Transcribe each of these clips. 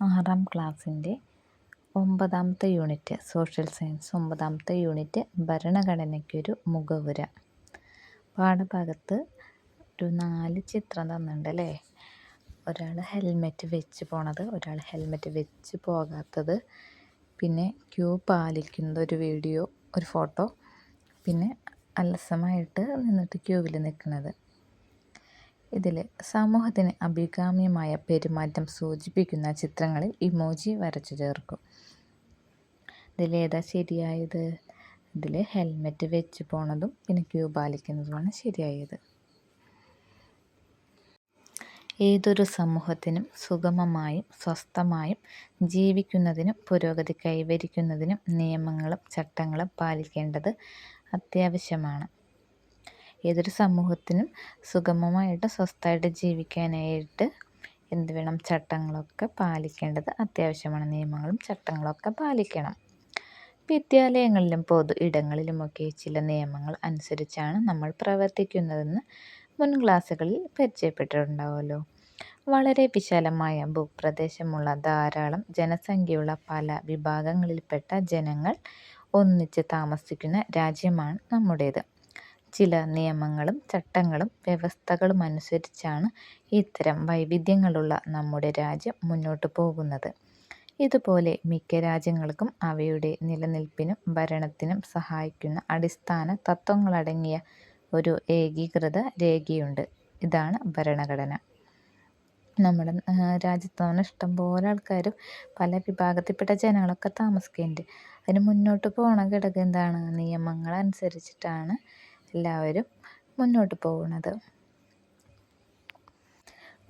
ആറാം ക്ലാസ്സിന്റെ ഒമ്പതാമത്തെ യൂണിറ്റ് സോഷ്യൽ സയൻസ് ഒമ്പതാമത്തെ യൂണിറ്റ് ഭരണഘടനയ്ക്കൊരു മുഖവുര. പാഠഭാഗത്ത് ഒരു നാല് ചിത്രം തന്നിട്ടുണ്ട് അല്ലേ? ഒരാൾ ഹെൽമെറ്റ് വെച്ച് പോണത് ഒരാൾ ഹെൽമെറ്റ് വെച്ച് പോകാത്തത്. പിന്നെ ക്യൂ പാലിക്കുന്ന ഒരു വീഡിയോ ഒരു ഫോട്ടോ. പിന്നെ അലസമായിട്ട് നിന്നിട്ട് ക്യൂവിൽ നിൽക്കുന്നത് ഇതിൽ സമൂഹത്തിന് അഭികാമ്യമായ പെരുമാറ്റം സൂചിപ്പിക്കുന്ന ചിത്രങ്ങളിൽ ഇമോജി വരച്ചു ചേർക്കും. ഇതിലേതാ ശരിയായത്? ഇതിൽ ഹെൽമെറ്റ് വെച്ച് പോണതും പിന്നെ ക്യൂ പാലിക്കുന്നതുമാണ് ശരിയായത്. ഏതൊരു സമൂഹത്തിനും സുഗമമായും സ്വസ്ഥമായും ജീവിക്കുന്നതിനും പുരോഗതി കൈവരിക്കുന്നതിനും നിയമങ്ങളും ചട്ടങ്ങളും പാലിക്കേണ്ടത് അത്യാവശ്യമാണ്. ഏതൊരു സമൂഹത്തിനും സുഗമമായിട്ട് സ്വസ്ഥമായിട്ട് ജീവിക്കാനായിട്ട് എന്ത് വേണം? ചട്ടങ്ങളൊക്കെ പാലിക്കേണ്ടത് അത്യാവശ്യമാണ്. നിയമങ്ങളും ചട്ടങ്ങളൊക്കെ പാലിക്കണം. വിദ്യാലയങ്ങളിലും പൊതു ഇടങ്ങളിലുമൊക്കെ ചില നിയമങ്ങൾ അനുസരിച്ചാണ് നമ്മൾ പ്രവർത്തിക്കുന്നതെന്ന് മുൻ ക്ലാസ്സുകളിൽ പരിചയപ്പെട്ടിട്ടുണ്ടാവുമല്ലോ. വളരെ വിശാലമായ ഭൂപ്രദേശമുള്ള ധാരാളം ജനസംഖ്യയുള്ള പല വിഭാഗങ്ങളിൽപ്പെട്ട ജനങ്ങൾ ഒന്നിച്ച് താമസിക്കുന്ന രാജ്യമാണ് നമ്മുടേത്. ചില നിയമങ്ങളും ചട്ടങ്ങളും വ്യവസ്ഥകളും അനുസരിച്ചാണ് ഇത്തരം വൈവിധ്യങ്ങളുള്ള നമ്മുടെ രാജ്യം മുന്നോട്ട് പോകുന്നത്. ഇതുപോലെ മിക്ക രാജ്യങ്ങൾക്കും അവയുടെ നിലനിൽപ്പിനും ഭരണത്തിനും സഹായിക്കുന്ന അടിസ്ഥാന തത്വങ്ങളടങ്ങിയ ഒരു ഏകീകൃത രേഖയുണ്ട്. ഇതാണ് ഭരണഘടന. നമ്മുടെ രാജ്യത്ത് ഇഷ്ടം പോലെ ആൾക്കാരും പല വിഭാഗത്തിൽപ്പെട്ട ജനങ്ങളൊക്കെ താമസിക്കുന്നുണ്ട്. അതിന് മുന്നോട്ട് പോകണ ഘടകം എന്താണ്? നിയമങ്ങൾ അനുസരിച്ചിട്ടാണ് എല്ലാവരും മുന്നോട്ട് പോകുന്നത്.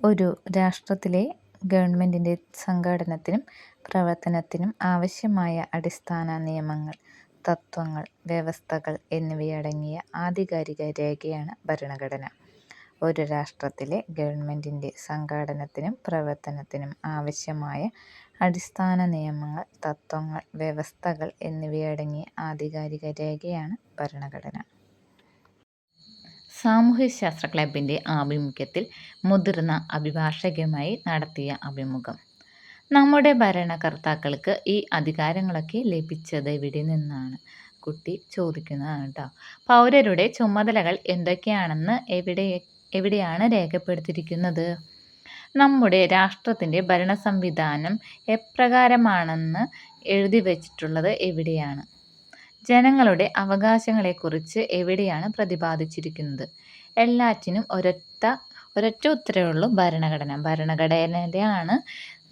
ഒരു രാഷ്ട്രത്തിലെ ഗവൺമെന്റിന്റെ സംഘടനത്തിനും പ്രവർത്തനത്തിനും ആവശ്യമായ അടിസ്ഥാന നിയമങ്ങൾ തത്വങ്ങൾ വ്യവസ്ഥകൾ എന്നിവയടങ്ങിയ ആധികാരിക രേഖയാണ് ഭരണഘടന. ഒരു രാഷ്ട്രത്തിലെ ഗവൺമെന്റിന്റെ സംഘടനത്തിനും പ്രവർത്തനത്തിനും ആവശ്യമായ അടിസ്ഥാന നിയമങ്ങൾ തത്വങ്ങൾ വ്യവസ്ഥകൾ എന്നിവയടങ്ങിയ ആധികാരിക രേഖയാണ് ഭരണഘടന. സാമൂഹ്യശാസ്ത്ര ക്ലബിന്റെ ആഭിമുഖ്യത്തിൽ മുതിർന്ന അഭിഭാഷകയുമായി നടത്തിയ അഭിമുഖം. നമ്മുടെ ഭരണകർത്താക്കൾക്ക് ഈ അധികാരങ്ങളൊക്കെ ലഭിച്ചത് എവിടെ നിന്നാണ്? കുട്ടി ചോദിക്കുന്നതാണ് കേട്ടോ പൗരരുടെ ചുമതലകൾ എന്തൊക്കെയാണെന്ന് എവിടെ എവിടെയാണ് രേഖപ്പെടുത്തിയിരിക്കുന്നത്? നമ്മുടെ രാഷ്ട്രത്തിന്റെ ഭരണ സംവിധാനം എപ്രകാരമാണെന്ന് എഴുതി വച്ചിട്ടുള്ളത് എവിടെയാണ്? ജനങ്ങളുടെ അവകാശങ്ങളെക്കുറിച്ച് എവിടെയാണ് പ്രതിപാദിച്ചിരിക്കുന്നത്? എല്ലാറ്റിനും ഒരൊറ്റ ഒരൊറ്റ ഉത്തരവുള്ളൂ ഭരണഘടന. ഭരണഘടനയാണ്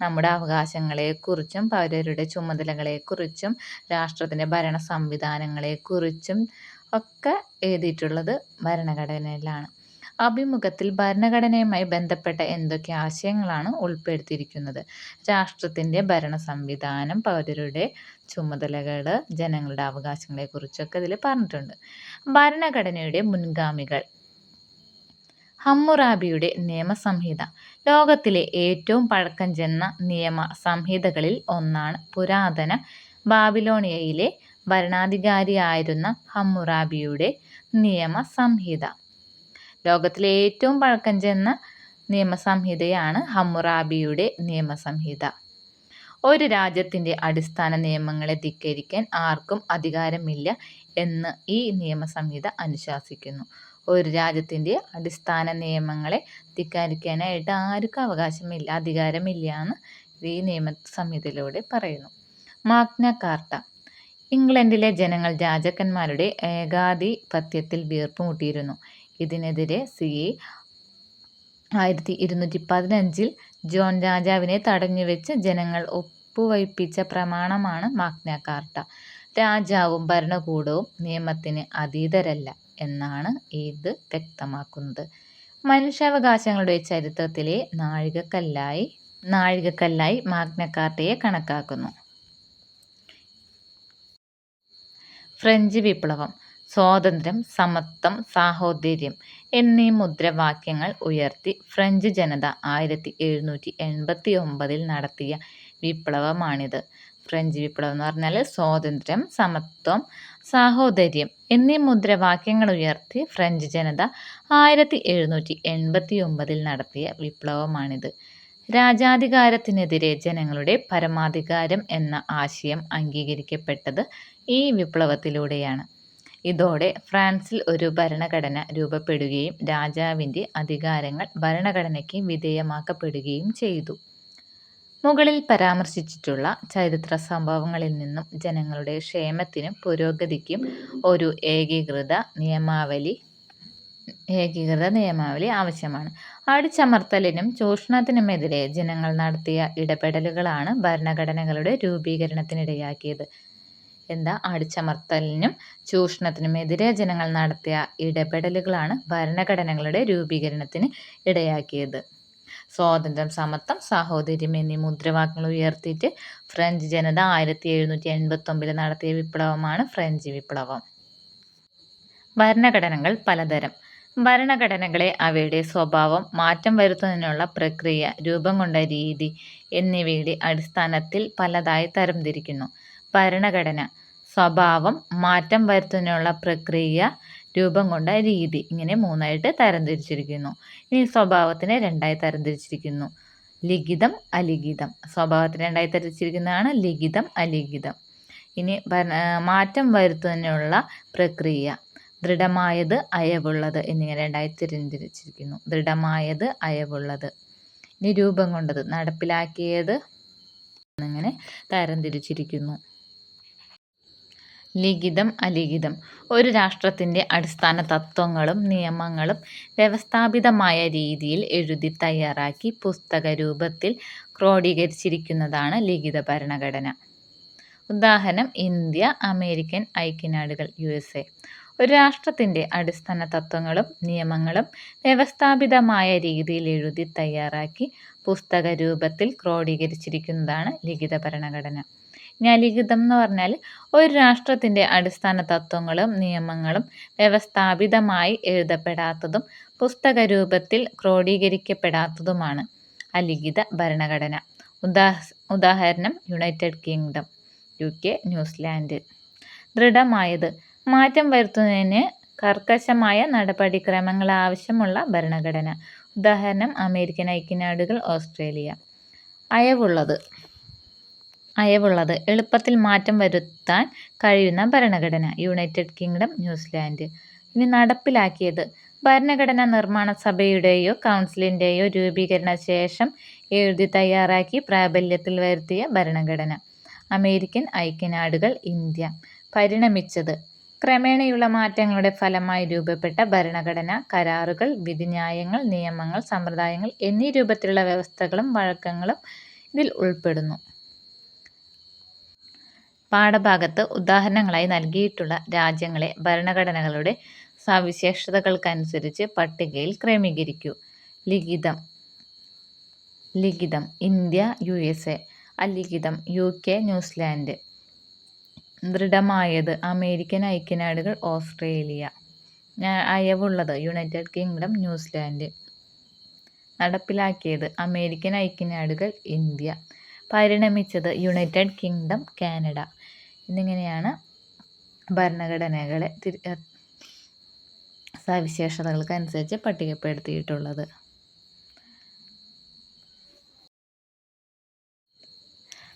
നമ്മുടെ അവകാശങ്ങളെക്കുറിച്ചും പൗരരുടെ ചുമതലകളെക്കുറിച്ചും രാഷ്ട്രത്തിന്റെ ഭരണ സംവിധാനങ്ങളെക്കുറിച്ചും ഒക്കെ എഴുതിയിട്ടുള്ളത് ഭരണഘടനയിലാണ്. അഭിമുഖത്തിൽ ഭരണഘടനയുമായി ബന്ധപ്പെട്ട എന്തൊക്കെ ആശയങ്ങളാണ് ഉൾപ്പെടുത്തിയിരിക്കുന്നത്? രാഷ്ട്രത്തിന്റെ ഭരണ സംവിധാനം പൗരരുടെ ചുമതലകൾ ജനങ്ങളുടെ അവകാശങ്ങളെക്കുറിച്ചൊക്കെ ഇതിൽ പറഞ്ഞിട്ടുണ്ട്. ഭരണഘടനയുടെ മുൻഗാമികൾ. ഹമ്മുറാബിയുടെ നിയമസംഹിത ലോകത്തിലെ ഏറ്റവും പഴക്കം ചെന്ന നിയമ സംഹിതകളിൽ ഒന്നാണ് പുരാതന ബാബിലോണിയയിലെ ഭരണാധികാരിയായിരുന്ന ഹമ്മുറാബിയുടെ നിയമസംഹിത ലോകത്തിലെ ഏറ്റവും പഴക്കം ചെന്ന നിയമസംഹിതയാണ് ഹമ്മുറാബിയുടെ നിയമസംഹിത. ഒരു രാജ്യത്തിന്റെ അടിസ്ഥാന നിയമങ്ങളെ ധിക്കരിക്കാൻ ആർക്കും അധികാരമില്ല എന്ന് ഈ നിയമസംഹിത അനുശാസിക്കുന്നു. ഒരു രാജ്യത്തിന്റെ അടിസ്ഥാന നിയമങ്ങളെ ധിക്കാരിക്കാനായിട്ട് ആർക്കും അവകാശമില്ല അധികാരമില്ല എന്ന് ഈ നിയമസംഹിതയിലൂടെ പറയുന്നു. Magna Carta. ഇംഗ്ലണ്ടിലെ ജനങ്ങൾ രാജാക്കന്മാരുടെ ഏകാധിപത്യത്തിൽ വീർപ്പുമുട്ടിയിരുന്നു. ഇതിനെതിരെ സി എ ആയിരത്തി ഇരുന്നൂറ്റി പതിനഞ്ചിൽ ജോൺ രാജാവിനെ തടഞ്ഞുവെച്ച് ജനങ്ങൾ ഒപ്പുവയ്പ്പിച്ച പ്രമാണമാണ് മാഗ്ന കാർട്ട. രാജാവും ഭരണകൂടവും നിയമത്തിന് അതീതരല്ല എന്നാണ് ഇത് വ്യക്തമാക്കുന്നത്. മനുഷ്യാവകാശങ്ങളുടെ ചരിത്രത്തിലെ നാഴികക്കല്ലായി നാഴികക്കല്ലായി മാഗ്ന കാർട്ടയെ കണക്കാക്കുന്നു. ഫ്രഞ്ച് വിപ്ലവം. സ്വാതന്ത്ര്യം സമത്വം സാഹോദര്യം എന്നീ മുദ്രാവാക്യങ്ങൾ ഉയർത്തി ഫ്രഞ്ച് ജനത ആയിരത്തി എഴുന്നൂറ്റി എൺപത്തി ഒമ്പതിൽ നടത്തിയ വിപ്ലവമാണിത് ഫ്രഞ്ച് വിപ്ലവം എന്ന് പറഞ്ഞാൽ സ്വാതന്ത്ര്യം സമത്വം സാഹോദര്യം എന്നീ മുദ്രാവാക്യങ്ങൾ ഉയർത്തി ഫ്രഞ്ച് ജനത ആയിരത്തി എഴുന്നൂറ്റി എൺപത്തി ഒമ്പതിൽ നടത്തിയ വിപ്ലവമാണിത് രാജാധികാരത്തിനെതിരെ ജനങ്ങളുടെ പരമാധികാരം എന്ന ആശയം അംഗീകരിക്കപ്പെട്ടത് ഈ വിപ്ലവത്തിലൂടെയാണ്. ഇതോടെ ഫ്രാൻസിൽ ഒരു ഭരണഘടന രൂപപ്പെടുകയും രാജാവിന്റെ അധികാരങ്ങൾ ഭരണഘടനയ്ക്ക് വിധേയമാക്കപ്പെടുകയും ചെയ്തു. മുകളിൽ പരാമർശിച്ചിട്ടുള്ള ചരിത്ര സംഭവങ്ങളിൽ നിന്നും ജനങ്ങളുടെ ക്ഷേമത്തിനും പുരോഗതിക്കും ഒരു ഏകീകൃത നിയമാവലി ഏകീകൃത നിയമാവലി ആവശ്യമാണ്. അടിച്ചമർത്തലിനും ചൂഷണത്തിനുമെതിരെ ജനങ്ങൾ നടത്തിയ ഇടപെടലുകളാണ് ഭരണഘടനകളുടെ രൂപീകരണത്തിനിടയാക്കിയത്. എന്താ അടിച്ചമർത്തലിനും ചൂഷണത്തിനുമെതിരെ ജനങ്ങൾ നടത്തിയ ഇടപെടലുകളാണ് ഭരണഘടനകളുടെ രൂപീകരണത്തിന് ഇടയാക്കിയത്. സ്വാതന്ത്ര്യം, സമത്വം, സാഹോദര്യം എന്നീ മുദ്രാവാക്യങ്ങൾ ഉയർത്തിയിട്ട് ഫ്രഞ്ച് ജനത ആയിരത്തി എഴുന്നൂറ്റി എൺപത്തൊമ്പതിൽ നടത്തിയ വിപ്ലവമാണ് ഫ്രഞ്ച് വിപ്ലവം. ഭരണഘടനകൾ പലതരം. ഭരണഘടനകളെ അവയുടെ സ്വഭാവം, മാറ്റം വരുത്തുന്നതിനുള്ള പ്രക്രിയ, രൂപം കൊണ്ട രീതി എന്നിവയുടെ അടിസ്ഥാനത്തിൽ പലതായി തരംതിരിക്കുന്നു. ഭരണഘടന, സ്വഭാവം, മാറ്റം വരുത്തുന്നതിനുള്ള പ്രക്രിയ, രൂപം കൊണ്ട രീതി ഇങ്ങനെ മൂന്നായിട്ട് തരംതിരിച്ചിരിക്കുന്നു. ഇനി സ്വഭാവത്തിനെ രണ്ടായി തരംതിരിച്ചിരിക്കുന്നു. ലിഖിതം, അലിഖിതം. സ്വഭാവത്തിന് രണ്ടായി തരംതിരിച്ചിരിക്കുന്നതാണ് ലിഖിതം, അലിഖിതം. ഇനി മാറ്റം വരുത്തുന്നതിനുള്ള പ്രക്രിയ ദൃഢമായത്, അയവുള്ളത് എന്നിങ്ങനെ രണ്ടായി തരംതിരിച്ചിരിക്കുന്നു. ദൃഢമായത്, അയവുള്ളത്. ഇനി രൂപം കൊണ്ടത്, നടപ്പിലാക്കിയത് എന്നിങ്ങനെ തരംതിരിച്ചിരിക്കുന്നു. ലിഖിതം, അലിഖിതം. ഒരു രാഷ്ട്രത്തിന്റെ അടിസ്ഥാന തത്വങ്ങളും നിയമങ്ങളും വ്യവസ്ഥാപിതമായ രീതിയിൽ എഴുതി തയ്യാറാക്കി പുസ്തക രൂപത്തിൽ ക്രോഡീകരിച്ചിരിക്കുന്നതാണ് ലിഖിത ഭരണഘടന. ഉദാഹരണം ഇന്ത്യ, അമേരിക്കൻ ഐക്യനാടുകൾ യു എസ് എ ഒരു രാഷ്ട്രത്തിന്റെ അടിസ്ഥാന തത്വങ്ങളും നിയമങ്ങളും വ്യവസ്ഥാപിതമായ രീതിയിൽ എഴുതി തയ്യാറാക്കി പുസ്തക രൂപത്തിൽ ക്രോഡീകരിച്ചിരിക്കുന്നതാണ് ലിഖിത ഭരണഘടന. ഇനി അലിഖിതം എന്ന് പറഞ്ഞാൽ ഒരു രാഷ്ട്രത്തിന്റെ അടിസ്ഥാന തത്വങ്ങളും നിയമങ്ങളും വ്യവസ്ഥാപിതമായി എഴുതപ്പെടാത്തതും പുസ്തക രൂപത്തിൽ ക്രോഡീകരിക്കപ്പെടാത്തതുമാണ് അലിഖിത ഭരണഘടന. ഉദാഹരണം United Kingdom, U K New Zealand. Zealand മാറ്റം വരുത്തുന്നതിന് കർക്കശമായ നടപടിക്രമങ്ങൾ ആവശ്യമുള്ള ഭരണഘടന. ഉദാഹരണം അമേരിക്കൻ ഐക്യനാടുകൾ, ഓസ്ട്രേലിയ. അയവുള്ളത് അയവുള്ളത് എളുപ്പത്തിൽ മാറ്റം വരുത്താൻ കഴിയുന്ന ഭരണഘടന. United Kingdom, New Zealand. ഇനി നടപ്പിലാക്കിയത് ഭരണഘടനാ നിർമ്മാണ സഭയുടെയോ കൗൺസിലിന്റെയോ രൂപീകരണ ശേഷം എഴുതി തയ്യാറാക്കി പ്രാബല്യത്തിൽ വരുത്തിയ ഭരണഘടന. അമേരിക്കൻ ഐക്യനാടുകൾ, ഇന്ത്യ. പരിണമിച്ചത് ക്രമേണയുള്ള മാറ്റങ്ങളുടെ ഫലമായി രൂപപ്പെട്ട ഭരണഘടന, കരാറുകൾ, വിധിന്യായങ്ങൾ, നിയമങ്ങൾ, സമ്പ്രദായങ്ങൾ എന്നീ രൂപത്തിലുള്ള വ്യവസ്ഥകളും വഴക്കങ്ങളും ഇതിൽ ഉൾപ്പെടുന്നു. പാഠഭാഗത്ത് ഉദാഹരണങ്ങളായി നൽകിയിട്ടുള്ള രാജ്യങ്ങളെ ഭരണഘടനകളുടെ സവിശേഷതകൾക്കനുസരിച്ച് പട്ടികയിൽ ക്രമീകരിക്കൂ. ലിഖിതം ലിഖിതം ഇന്ത്യ, യു എസ് എ അലിഖിതം യു കെ ന്യൂസിലാൻഡ്. ദൃഢമായത് അമേരിക്കൻ ഐക്യനാടുകൾ, ഓസ്ട്രേലിയ. അയവുള്ളത് യുണൈറ്റഡ് കിങ്ഡം, ന്യൂസിലാൻഡ്. നടപ്പിലാക്കിയത് അമേരിക്കൻ ഐക്യനാടുകൾ, ഇന്ത്യ. പരിണമിച്ചത് യുണൈറ്റഡ് കിങ്ഡം, കാനഡ. എന്നിങ്ങനെയാണ് ഭരണഘടനകളെ സവിശേഷതകൾക്കനുസരിച്ച് പട്ടികപ്പെടുത്തിയിട്ടുള്ളത്.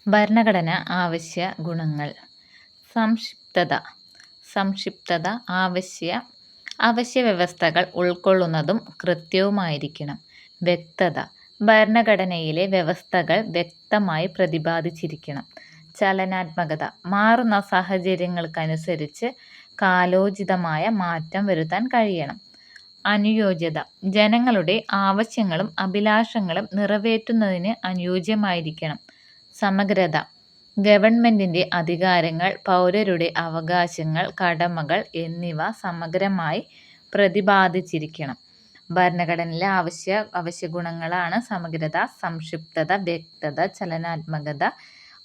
ഭരണഘടന ആവശ്യ ഗുണങ്ങൾ. സംക്ഷിപ്തത സംക്ഷിപ്തത ആവശ്യ അവശ്യ വ്യവസ്ഥകൾ ഉൾക്കൊള്ളുന്നതും കൃത്യവുമായിരിക്കണം. വ്യക്തത ഭരണഘടനയിലെ വ്യവസ്ഥകൾ വ്യക്തമായി പ്രതിപാദിച്ചിരിക്കണം. ചലനാത്മകത മാറുന്ന സാഹചര്യങ്ങൾക്കനുസരിച്ച് കാലോചിതമായ മാറ്റം വരുത്താൻ കഴിയണം. അനുയോജ്യത ജനങ്ങളുടെ ആവശ്യങ്ങളും അഭിലാഷങ്ങളും നിറവേറ്റുന്നതിന് അനുയോജ്യമായിരിക്കണം. സമഗ്രത ഗവൺമെന്റിന്റെ അധികാരങ്ങൾ, പൗരരുടെ അവകാശങ്ങൾ, കടമകൾ എന്നിവ സമഗ്രമായി പ്രതിപാദിച്ചിരിക്കണം. ഭരണഘടനയിലെ അവശ്യ അവശ്യ ഗുണങ്ങളാണ് സമഗ്രത, സംക്ഷിപ്തത, വ്യക്തത, ചലനാത്മകത,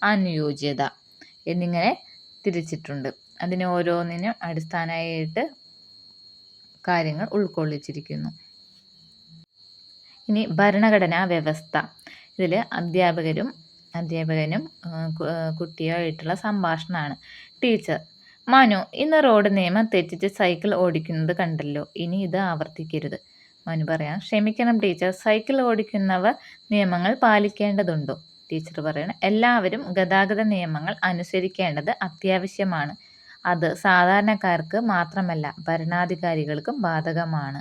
അനുയോജ്യത എന്നിങ്ങനെ തിരിച്ചിട്ടുണ്ട്. അതിന് ഓരോന്നിനും അടിസ്ഥാനമായിട്ട് കാര്യങ്ങൾ ഉൾക്കൊള്ളിച്ചിരിക്കുന്നു. ഇനി ഭരണഘടനാ വ്യവസ്ഥ. ഇതിൽ അധ്യാപകരും അധ്യാപകനും കുട്ടിയുമായിട്ടുള്ള സംഭാഷണമാണ്. ടീച്ചർ: മനു, ഇന്ന് റോഡ് നിയമം തെറ്റിച്ച് സൈക്കിൾ ഓടിക്കുന്നത് കണ്ടല്ലോ. ഇനി ഇത് ആവർത്തിക്കരുത്. മനു പറയാം ക്ഷമിക്കണം ടീച്ചർ സൈക്കിൾ ഓടിക്കുന്നവർ നിയമങ്ങൾ പാലിക്കേണ്ടതുണ്ടോ ടീച്ചർ പറയണം. എല്ലാവരും ഗതാഗത നിയമങ്ങൾ അനുസരിക്കേണ്ടത് അത്യാവശ്യമാണ്. അത് സാധാരണക്കാർക്ക് മാത്രമല്ല ഭരണാധികാരികൾക്കും ബാധകമാണ്.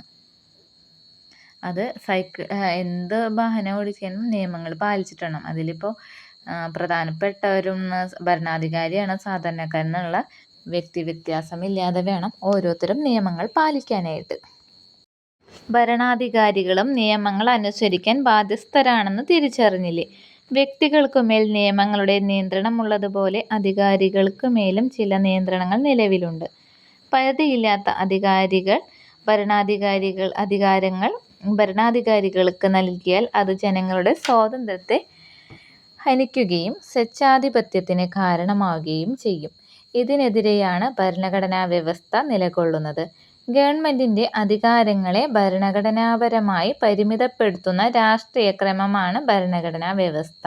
അത് സൈക്കിൾ എന്ത് വാഹനം ഓടിക്കാനും നിയമങ്ങൾ പാലിച്ചിട്ടണം. അതിലിപ്പോൾ പ്രധാനപ്പെട്ടവരും ഭരണാധികാരിയാണ്. സാധാരണക്കാരനുള്ള വ്യക്തി വ്യത്യാസമില്ലാതെ വേണം ഓരോരുത്തരും നിയമങ്ങൾ പാലിക്കാനായിട്ട്. ഭരണാധികാരികളും നിയമങ്ങൾ അനുസരിക്കാൻ ബാധ്യസ്ഥരാണെന്ന് തിരിച്ചറിഞ്ഞില്ലേ? വ്യക്തികൾക്കുമേൽ നിയമങ്ങളുടെ നിയന്ത്രണമുള്ളതുപോലെ അധികാരികൾക്കുമേലും ചില നിയന്ത്രണങ്ങൾ നിലവിലുണ്ട്. പരിധിയില്ലാത്ത അധികാരികൾ ഭരണാധികാരികൾ അധികാരങ്ങൾ ഭരണാധികാരികൾക്ക് നൽകിയാൽ അത് ജനങ്ങളുടെ സ്വാതന്ത്ര്യത്തെ ഹനിക്കുകയും സ്വച്ഛാധിപത്യത്തിന് കാരണമാവുകയും ചെയ്യും. ഇതിനെതിരെയാണ് ഭരണഘടനാ വ്യവസ്ഥ നിലകൊള്ളുന്നത്. ഗവൺമെന്റിന്റെ അധികാരങ്ങളെ ഭരണഘടനാപരമായി പരിമിതപ്പെടുത്തുന്ന രാഷ്ട്രീയ ക്രമമാണ് ഭരണഘടനാ വ്യവസ്ഥ.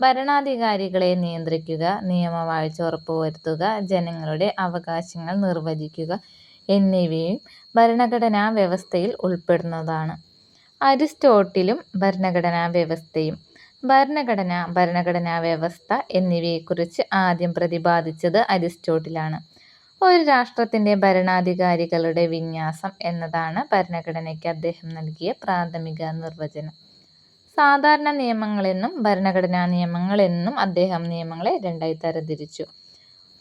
ഭരണാധികാരികളെ നിയന്ത്രിക്കുക നിയമവാഴ്ച ഉറപ്പുവരുത്തുക ജനങ്ങളുടെ അവകാശങ്ങൾ നിർവചിക്കുക എന്നിവയും ഭരണഘടനാ വ്യവസ്ഥയിൽ ഉൾപ്പെടുന്നതാണ്. അരിസ്റ്റോട്ടിലും ഭരണഘടനാ വ്യവസ്ഥയും ഭരണഘടന ഭരണഘടനാ വ്യവസ്ഥ എന്നിവയെക്കുറിച്ച് ആദ്യം പ്രതിപാദിച്ചത് അരിസ്റ്റോട്ടിലാണ്. ഒരു രാഷ്ട്രത്തിന്റെ ഭരണാധികാരികളുടെ വിന്യാസം എന്നതാണ് ഭരണഘടനയ്ക്ക് അദ്ദേഹം നൽകിയ പ്രാഥമിക നിർവചനം. സാധാരണ നിയമങ്ങളെന്നും ഭരണഘടനാ നിയമങ്ങളെന്നും അദ്ദേഹം നിയമങ്ങളെ രണ്ടായി തരംതിരിച്ചു.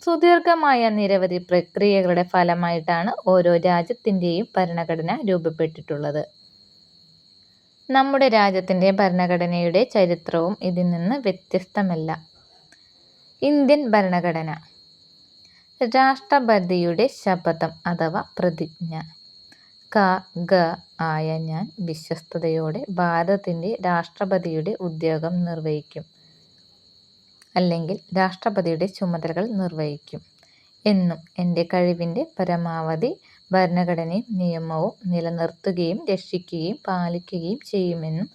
സുദീർഘമായ നിരവധി പ്രക്രിയകളുടെ ഫലമായിട്ടാണ് ഓരോ രാജ്യത്തിന്റെയും ഭരണഘടന രൂപപ്പെട്ടിട്ടുള്ളത്. നമ്മുടെ രാജ്യത്തിന്റെ ഭരണഘടനയുടെ ചരിത്രവും ഇതിൽ നിന്ന് വ്യത്യസ്തമല്ല. ഇന്ത്യൻ ഭരണഘടന രാഷ്ട്രപതിയുടെ ശപഥം അഥവാ പ്രതിജ്ഞ. ക ഗ ആയ ഞാൻ വിശ്വസ്തയോടെ ഭാരതത്തിന്റെ രാഷ്ട്രപതിയുടെ ഉദ്യോഗം നിർവഹിക്കും. അല്ലെങ്കിൽ രാഷ്ട്രപതിയുടെ ചുമതലകൾ നിർവഹിക്കും. എന്നും എന്റെ കഴിവിന്റെ പരമാവധി ഭരണഘടനയും നിയമവും നിലനിർത്തുകയും രക്ഷിക്കുകയും പാലിക്കുകയും ചെയ്യുമെന്നും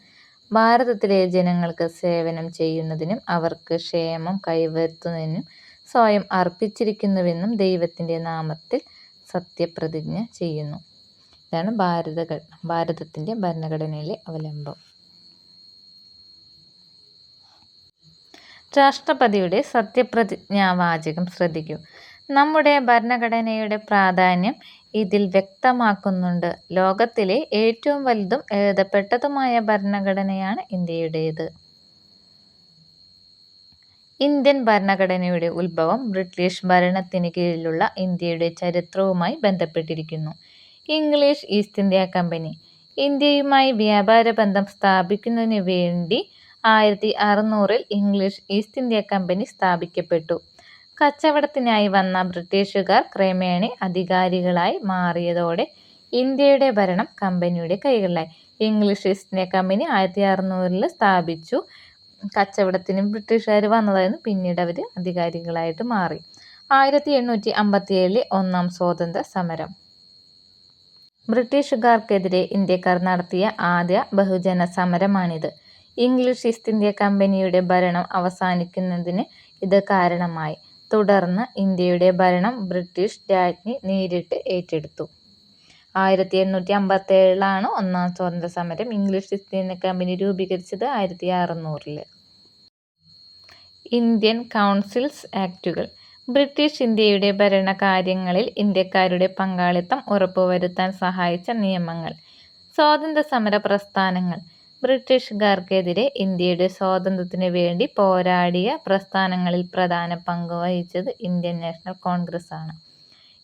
ഭാരതത്തിലെ ജനങ്ങൾക്ക് സേവനം ചെയ്യുന്നതിനും അവർക്ക് ക്ഷേമം കൈവരുത്തുന്നതിനും സ്വയം അർപ്പിച്ചിരിക്കുന്നുവെന്നും ദൈവത്തിന്റെ നാമത്തിൽ സത്യപ്രതിജ്ഞ ചെയ്യുന്നു. ഇതാണ് ഭാരത ഭാരതത്തിന്റെ ഭരണഘടനയിലെ അവലംബം. രാഷ്ട്രപതിയുടെ സത്യപ്രതിജ്ഞാവാചകം ശ്രദ്ധിക്കൂ. നമ്മുടെ ഭരണഘടനയുടെ പ്രാധാന്യം ഇതിൽ വ്യക്തമാക്കുന്നുണ്ട്. ലോകത്തിലെ ഏറ്റവും വലുതും എഴുതപ്പെട്ടതുമായ ഭരണഘടനയാണ് ഇന്ത്യയുടേത്. ഇന്ത്യൻ ഭരണഘടനയുടെ ഉത്ഭവം ബ്രിട്ടീഷ് ഭരണത്തിന് കീഴിലുള്ള ഇന്ത്യയുടെ ചരിത്രവുമായി ബന്ധപ്പെട്ടിരിക്കുന്നു. ഇംഗ്ലീഷ് ഈസ്റ്റ് ഇന്ത്യ കമ്പനി ഇന്ത്യയുമായി വ്യാപാര ബന്ധം സ്ഥാപിക്കുന്നതിന് വേണ്ടി ആയിരത്തി അറുന്നൂറിൽ ഇംഗ്ലീഷ് ഈസ്റ്റ് ഇന്ത്യ കമ്പനി സ്ഥാപിക്കപ്പെട്ടു. കച്ചവടത്തിനായി വന്ന ബ്രിട്ടീഷുകാർ ക്രമേണ അധികാരികളായി മാറിയതോടെ ഇന്ത്യയുടെ ഭരണം കമ്പനിയുടെ കൈകളിലായി. ഇംഗ്ലീഷ് ഈസ്റ്റ് ഇന്ത്യ കമ്പനി ആയിരത്തി അറുന്നൂറിൽ സ്ഥാപിച്ചു. കച്ചവടത്തിന് ബ്രിട്ടീഷുകാർ വന്നതായിരുന്നു. പിന്നീട് അവർ അധികാരികളായിട്ട് മാറി. ആയിരത്തി എണ്ണൂറ്റി അമ്പത്തി ഏഴിലെ ഒന്നാം സ്വാതന്ത്ര്യ സമരം. ബ്രിട്ടീഷുകാർക്കെതിരെ ഇന്ത്യക്കാർ നടത്തിയ ആദ്യ ബഹുജന സമരമാണിത്. ഇംഗ്ലീഷ് ഈസ്റ്റ് ഇന്ത്യ കമ്പനിയുടെ ഭരണം അവസാനിക്കുന്നതിന് ഇത് കാരണമായി. തുടർന്ന് ഇന്ത്യയുടെ ഭരണം ബ്രിട്ടീഷ് രാജ്ഞി നേരിട്ട് ഏറ്റെടുത്തു. ആയിരത്തി എണ്ണൂറ്റി അമ്പത്തി ഏഴിലാണ് ഒന്നാം സ്വാതന്ത്ര്യ സമരം. ഇംഗ്ലീഷ് ഈസ്റ്റ് ഇന്ത്യ കമ്പനി രൂപീകരിച്ചത് ആയിരത്തി അറുന്നൂറിൽ ഇന്ത്യൻ കൗൺസിൽസ് ആക്റ്റുകൾ ബ്രിട്ടീഷ് ഇന്ത്യയുടെ ഭരണകാര്യങ്ങളിൽ ഇന്ത്യക്കാരുടെ പങ്കാളിത്തം ഉറപ്പുവരുത്താൻ സഹായിച്ച നിയമങ്ങൾ. സ്വാതന്ത്ര്യ സമര പ്രസ്ഥാനങ്ങൾ. ബ്രിട്ടീഷുകാർക്കെതിരെ ഇന്ത്യയുടെ സ്വാതന്ത്ര്യത്തിനു വേണ്ടി പോരാടിയ പ്രസ്ഥാനങ്ങളിൽ പ്രധാന പങ്ക് വഹിച്ചത് ഇന്ത്യൻ നാഷണൽ കോൺഗ്രസ് ആണ്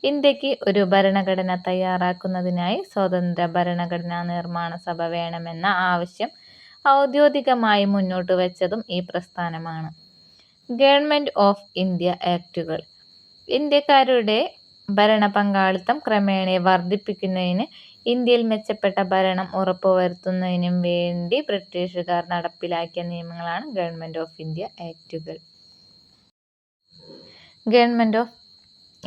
ഇന്ത്യയ്ക്ക് ഒരു ഭരണഘടന തയ്യാറാക്കുന്നതിനായി സ്വതന്ത്ര ഭരണഘടനാ നിർമ്മാണ സഭ വേണമെന്ന ആവശ്യം ഔദ്യോഗികമായി മുന്നോട്ട് വെച്ചതും ഈ പ്രസ്ഥാനമാണ്. ഗവൺമെന്റ് ഓഫ് ഇന്ത്യ ആക്റ്റുകൾ ഇന്ത്യക്കാരുടെ ഭരണ പങ്കാളിത്തം ക്രമേണ വർദ്ധിപ്പിക്കുന്നതിന് ഇന്ത്യയിൽ മെച്ചപ്പെട്ട ഭരണം ഉറപ്പുവരുത്തുന്നതിനും വേണ്ടി ബ്രിട്ടീഷുകാർ നടപ്പിലാക്കിയ നിയമങ്ങളാണ് ഗവൺമെന്റ് ഓഫ് ഇന്ത്യ ആക്റ്റുകൾ ഗവൺമെന്റ് ഓഫ്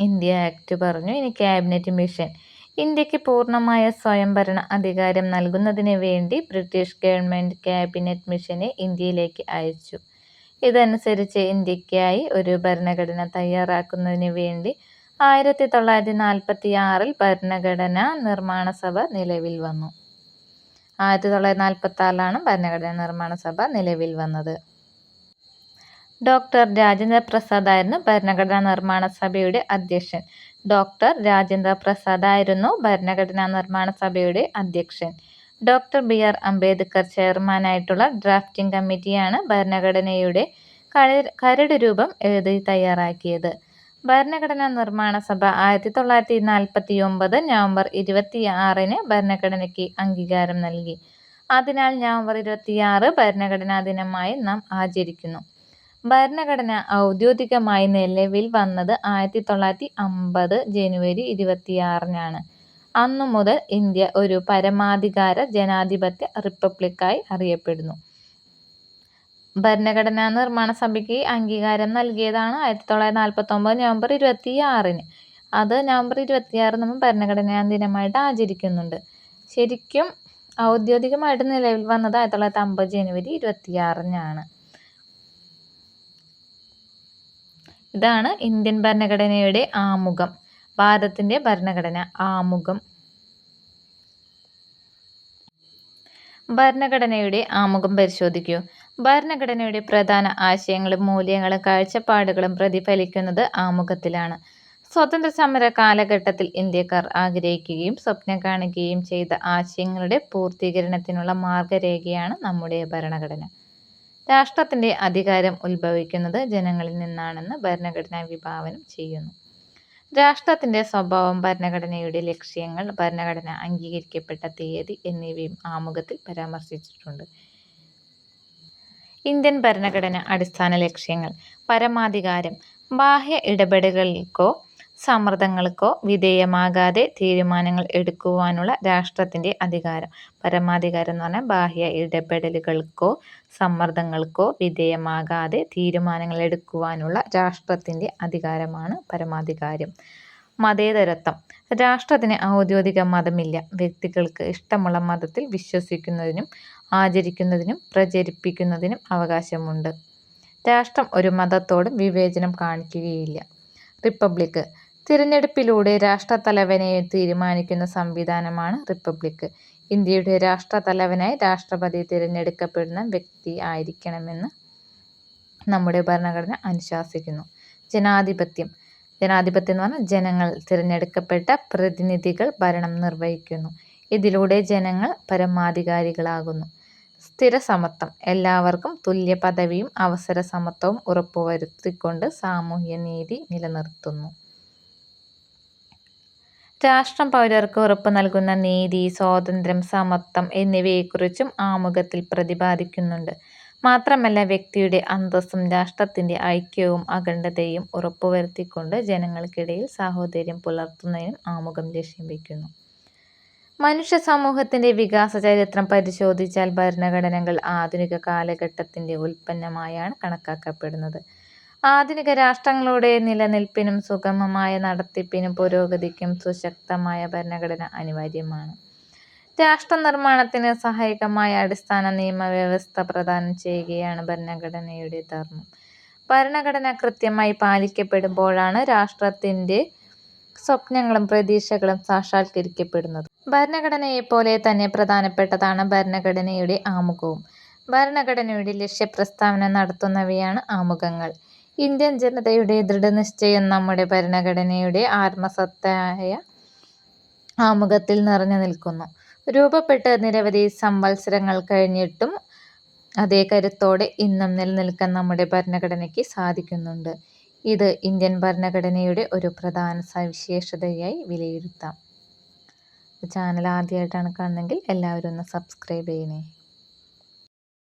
ഇന്ത്യ ആക്ട് പറഞ്ഞു. ഇനി ക്യാബിനറ്റ് മിഷൻ ഇന്ത്യയ്ക്ക് പൂർണമായ സ്വയംഭരണ അധികാരം നൽകുന്നതിന് വേണ്ടി ബ്രിട്ടീഷ് ഗവൺമെന്റ് ക്യാബിനറ്റ് മിഷനെ ഇന്ത്യയിലേക്ക് അയച്ചു. ഇതനുസരിച്ച് ഇന്ത്യക്കായി ഒരു ഭരണഘടന തയ്യാറാക്കുന്നതിന് വേണ്ടി ആയിരത്തി തൊള്ളായിരത്തി നാൽപ്പത്തി ആറിൽ ഭരണഘടനാ നിർമ്മാണ സഭ നിലവിൽ വന്നു. ആയിരത്തി തൊള്ളായിരത്തി നാൽപ്പത്തി ആറിലാണ് ഭരണഘടനാ നിർമ്മാണ സഭ നിലവിൽ വന്നത്. ഡോക്ടർ രാജേന്ദ്ര പ്രസാദ് ആയിരുന്നു ഭരണഘടനാ നിർമ്മാണ സഭയുടെ അധ്യക്ഷൻ. ഡോക്ടർ രാജേന്ദ്ര പ്രസാദ് ആയിരുന്നു ഭരണഘടനാ നിർമ്മാണ സഭയുടെ അധ്യക്ഷൻ. ഡോക്ടർ ബി ആർ അംബേദ്കർ ചെയർമാനായിട്ടുള്ള ഡ്രാഫ്റ്റിംഗ് കമ്മിറ്റിയാണ് ഭരണഘടനയുടെ കരട് രൂപം എഴുതി തയ്യാറാക്കിയത്. ഭരണഘടനാ നിർമ്മാണ സഭ ആയിരത്തി തൊള്ളായിരത്തി നാൽപ്പത്തി ഒമ്പത് നവംബർ ഇരുപത്തി ആറിന് ഭരണഘടനയ്ക്ക് അംഗീകാരം നൽകി. അതിനാൽ നവംബർ ഇരുപത്തിയാറ് ഭരണഘടനാ ദിനമായി നാം ആചരിക്കുന്നു. ഭരണഘടന ഔദ്യോഗികമായി നിലവിൽ വന്നത് ആയിരത്തി തൊള്ളായിരത്തി അമ്പത് ജനുവരി ഇരുപത്തിയാറിനാണ്. അന്നു മുതൽ ഇന്ത്യ ഒരു പരമാധികാര ജനാധിപത്യ റിപ്പബ്ലിക്കായി അറിയപ്പെടുന്നു. ഭരണഘടനാ നിർമ്മാണ സഭയ്ക്ക് അംഗീകാരം നൽകിയതാണ് ആയിരത്തി തൊള്ളായിരത്തി നാൽപ്പത്തി ഒമ്പത് നവംബർ ഇരുപത്തി ആറിന് അത് നവംബർ ഇരുപത്തിയാറ് നമ്മൾ ഭരണഘടനാ ദിനമായിട്ട് ആചരിക്കുന്നുണ്ട്. ശരിക്കും ഔദ്യോഗികമായിട്ട് നിലവിൽ വന്നത് ആയിരത്തി തൊള്ളായിരത്തി അമ്പത് ജനുവരി ഇരുപത്തിയാറിനാണ്. ഇതാണ് ഇന്ത്യൻ ഭരണഘടനയുടെ ആമുഖം. ഭാരതത്തിന്റെ ഭരണഘടന ആമുഖം. ഭരണഘടനയുടെ ആമുഖം പരിശോധിക്കൂ. ഭരണഘടനയുടെ പ്രധാന ആശയങ്ങളും മൂല്യങ്ങളും കാഴ്ചപ്പാടുകളും പ്രതിഫലിക്കുന്നത് ആമുഖത്തിലാണ്. സ്വതന്ത്ര സമര കാലഘട്ടത്തിൽ ഇന്ത്യക്കാർ ആഗ്രഹിക്കുകയും സ്വപ്നം കാണുകയും ചെയ്ത ആശയങ്ങളുടെ പൂർത്തീകരണത്തിനുള്ള മാർഗരേഖയാണ് നമ്മുടെ ഭരണഘടന. രാഷ്ട്രത്തിന്റെ അധികാരം ഉത്ഭവിക്കുന്നത് ജനങ്ങളിൽ നിന്നാണെന്ന് ഭരണഘടന വിഭാവനം ചെയ്യുന്നു. രാഷ്ട്രത്തിന്റെ സ്വഭാവം ഭരണഘടനയുടെ ലക്ഷ്യങ്ങൾ ഭരണഘടന അംഗീകരിക്കപ്പെട്ട തീയതി എന്നിവയും ആമുഖത്തിൽ പരാമർശിച്ചിട്ടുണ്ട്. ഇന്ത്യൻ ഭരണഘടന അടിസ്ഥാന ലക്ഷ്യങ്ങൾ പരമാധികാരം ബാഹ്യ ഇടപെടലുകൾക്കോ സമ്മർദ്ദങ്ങൾക്കോ വിധേയമാകാതെ തീരുമാനങ്ങൾ എടുക്കുവാനുള്ള രാഷ്ട്രത്തിന്റെ അധികാരം. പരമാധികാരം എന്ന് പറഞ്ഞാൽ ബാഹ്യ ഇടപെടലുകൾക്കോ സമ്മർദ്ദങ്ങൾക്കോ വിധേയമാകാതെ തീരുമാനങ്ങൾ എടുക്കുവാനുള്ള രാഷ്ട്രത്തിന്റെ അധികാരമാണ് പരമാധികാരം. മതേതരത്വം. രാഷ്ട്രത്തിന് ഔദ്യോഗിക മതമില്ല. വ്യക്തികൾക്ക് ഇഷ്ടമുള്ള മതത്തിൽ വിശ്വസിക്കുന്നതിനും ആചരിക്കുന്നതിനും പ്രചരിപ്പിക്കുന്നതിനും അവകാശമുണ്ട്. രാഷ്ട്രം ഒരു മതത്തോടും വിവേചനം കാണിക്കുകയില്ല. റിപ്പബ്ലിക്. തിരഞ്ഞെടുപ്പിലൂടെ രാഷ്ട്രത്തലവനെ തീരുമാനിക്കുന്ന സംവിധാനമാണ് റിപ്പബ്ലിക്. ഇന്ത്യയുടെ രാഷ്ട്രത്തലവനായി രാഷ്ട്രപതി തിരഞ്ഞെടുക്കപ്പെടുന്ന വ്യക്തി ആയിരിക്കണമെന്ന് നമ്മുടെ ഭരണഘടന അനുശാസിക്കുന്നു. ജനാധിപത്യം. ജനാധിപത്യം എന്ന് പറഞ്ഞാൽ ജനങ്ങൾ തിരഞ്ഞെടുക്കപ്പെട്ട പ്രതിനിധികൾ ഭരണം നിർവഹിക്കുന്നു. ഇതിലൂടെ ജനങ്ങൾ പരമാധികാരികളാകുന്നു. സ്ഥിര സമത്വം എല്ലാവർക്കും തുല്യ പദവിയും അവസര സമത്വവും ഉറപ്പുവരുത്തിക്കൊണ്ട് സാമൂഹ്യ നീതി നിലനിർത്തുന്നു. രാഷ്ട്രം പൗരർക്ക് ഉറപ്പ് നൽകുന്ന നീതി സ്വാതന്ത്ര്യം സമത്വം എന്നിവയെക്കുറിച്ചും ആമുഖത്തിൽ പ്രതിപാദിക്കുന്നുണ്ട്. മാത്രമല്ല വ്യക്തിയുടെ അന്തസ്സും രാഷ്ട്രത്തിന്റെ ഐക്യവും അഖണ്ഡതയും ഉറപ്പുവരുത്തിക്കൊണ്ട് ജനങ്ങൾക്കിടയിൽ സാഹോദര്യം പുലർത്തുന്നതിനും ആമുഖം ലക്ഷ്യം വയ്ക്കുന്നു. വികാസ ചരിത്രം പരിശോധിച്ചാൽ ഭരണഘടനകൾ ആധുനിക കാലഘട്ടത്തിന്റെ ഉൽപ്പന്നമായാണ് കണക്കാക്കപ്പെടുന്നത്. ആധുനിക രാഷ്ട്രങ്ങളുടെ നിലനിൽപ്പിനും സുഗമമായ നടത്തിപ്പിനും പുരോഗതിക്കും സുശക്തമായ ഭരണഘടന അനിവാര്യമാണ്. രാഷ്ട്ര നിർമ്മാണത്തിന് സഹായകമായ അടിസ്ഥാന നിയമവ്യവസ്ഥ പ്രദാനം ചെയ്യുകയാണ് ഭരണഘടനയുടെ ധർമ്മം. ഭരണഘടന കൃത്യമായി പാലിക്കപ്പെടുമ്പോഴാണ് രാഷ്ട്രത്തിന്റെ സ്വപ്നങ്ങളും പ്രതീക്ഷകളും സാക്ഷാത്കരിക്കപ്പെടുന്നത്. ഭരണഘടനയെപ്പോലെ തന്നെ പ്രധാനപ്പെട്ടതാണ് ഭരണഘടനയുടെ ആമുഖവും. ഭരണഘടനയുടെ ലക്ഷ്യപ്രസ്താവന നടത്തുന്നവയാണ് ആമുഖങ്ങൾ. ഇന്ത്യൻ ജനതയുടെ ദൃഢനിശ്ചയം നമ്മുടെ ഭരണഘടനയുടെ ആത്മസത്തയായ ആമുഖത്തിൽ നിറഞ്ഞു നിൽക്കുന്നു. രൂപപ്പെട്ട നിരവധി സംവത്സരങ്ങൾ കഴിഞ്ഞിട്ടും അതേ കരുത്തോടെ ഇന്നും നിലനിൽക്കാൻ നമ്മുടെ ഭരണഘടനയ്ക്ക് സാധിക്കുന്നുണ്ട്. ഇത് ഇന്ത്യൻ ഭരണഘടനയുടെ ഒരു പ്രധാന സവിശേഷതയായി വിലയിരുത്താം. ചാനൽ ആദ്യമായിട്ടാണ് കാണുന്നതെങ്കിൽ എല്ലാവരും ഒന്ന് സബ്സ്ക്രൈബ് ചെയ്യണേ.